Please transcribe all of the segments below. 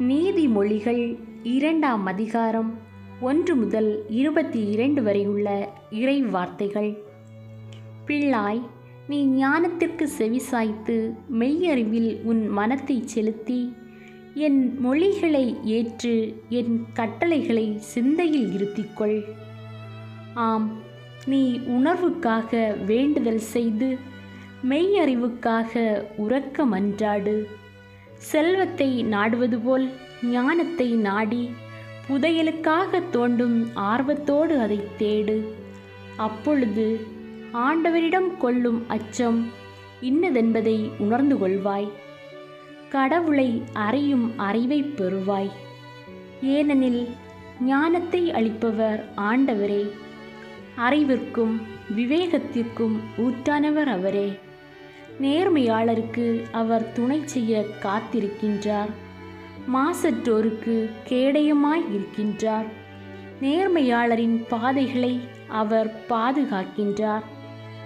நீதிமொழிகள் இரண்டாம் அதிகாரம் ஒன்று முதல் இருபத்தி இரண்டு வரை உள்ள இறை வார்த்தைகள் பிள்ளாய் நீ ஞானத்திற்கு செவிசாய்த்து மெய்யறிவில் உன் மனத்தை செலுத்தி என் மொழிகளை ஏற்று என் கட்டளைகளை சிந்தையில் இருத்திக்கொள். ஆம் நீ உணர்வுக்காக வேண்டுதல் செய்து மெய்யறிவுக்காக உறக்க மன்றாடு செல்வத்தை நாடுவது போல் ஞானத்தை நாடி புதையலுக்காக தோண்டும் ஆர்வத்தோடு அதை தேடு. அப்பொழுது ஆண்டவரிடம் கொள்ளும் அச்சம் இன்னதென்பதை உணர்ந்து கொள்வாய். கடவுளை அறியும் அறிவை பெறுவாய். ஏனெனில் ஞானத்தை அளிப்பவர் ஆண்டவரே. அறிவிற்கும் விவேகத்திற்கும் ஊற்றானவர் அவரே. நேர்மையாளருக்கு அவர் துணை செய்ய காத்திருக்கின்றார். மாசற்றோருக்கு கேடயமாய் இருக்கின்றார். நேர்மையாளரின் பாதைகளை அவர் பாதுகாக்கின்றார்.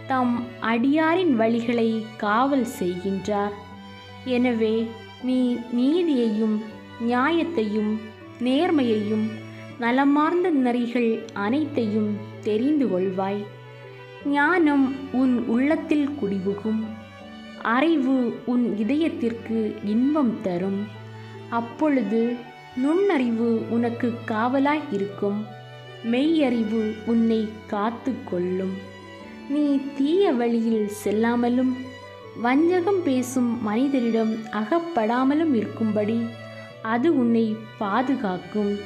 தம் அடியாரின் வழிகளை காவல் செய்கின்றார். எனவே நீ நீதியையும் நியாயத்தையும் நேர்மையையும் நலமார்ந்த நெறிகள் அனைத்தையும் தெரிந்து கொள்வாய். ஞானம் உன் உள்ளத்தில் குடிபுகும். அறிவு உன் இதயத்திற்கு இன்பம் தரும். அப்பொழுது நுண்ணறிவு உனக்கு காவலாய் இருக்கும். மெய்யறிவு உன்னை காத்து கொள்ளும். நீ தீய வழியில் செல்லாமலும் வஞ்சகம் பேசும் மனிதரிடம் அகப்படாமலும் இருக்கும்படி அது உன்னை பாதுகாக்கும்.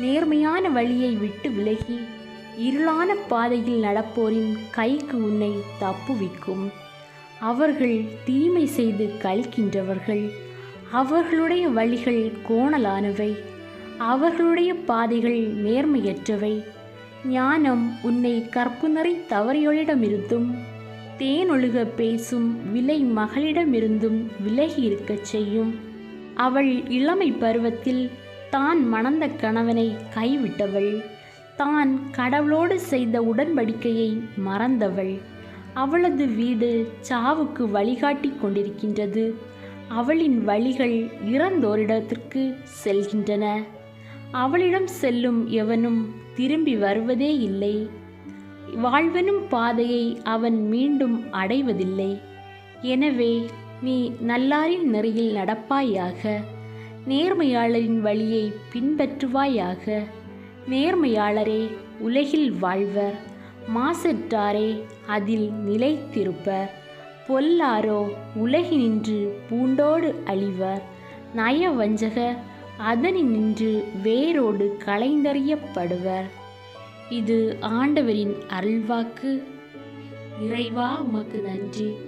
நேர்மையான வழியை விட்டு விலகி இருளான பாதையில் நடப்போரின் கைக்கு உன்னை தப்புவிக்கும். அவர்கள் தீமை செய்து கழிக்கின்றவர்கள். அவர்களுடைய வழிகள் கோணலானவை. அவர்களுடைய பாதைகள் நேர்மையற்றவை. ஞானம் உன்னை கற்புநறை தவறியோளிடமிருந்தும் தேனொழுக பேசும் விலை மகளிடமிருந்தும் விலகி இருக்கச் செய்யும். அவள் இளமை பருவத்தில் தான் மணந்த கணவனை கைவிட்டவள். தான் கடவுளோடு செய்த உடன்படிக்கையை மறந்தவள். அவளது வீடு சாவுக்கு வழிகாட்டி கொண்டிருக்கின்றது. அவளின் வழிகள் இறந்தோரிடத்திற்கு செல்கின்றன. அவளிடம் செல்லும் எவனும் திரும்பி வருவதே இல்லை. வாழ்வெனும் பாதையை அவன் மீண்டும் அடைவதில்லை. எனவே நீ நல்லாரின் நெறியில் நடப்பாயாக. நேர்மையாளரின் வழியை பின்பற்றுவாயாக. நேர்மையாளரே உலகில் வாழ்வர். மாசற்றாரே அதில் நிலைத்திருப்பர். பொல்லாரோ உலகினின்று பூண்டோடு அழிவர். நயவஞ்சக அதனினின்று வேரோடு களைந்தறியப்படுவர். இது ஆண்டவரின் அருள்வாக்கு. இறைவா உமக்கு நன்றி.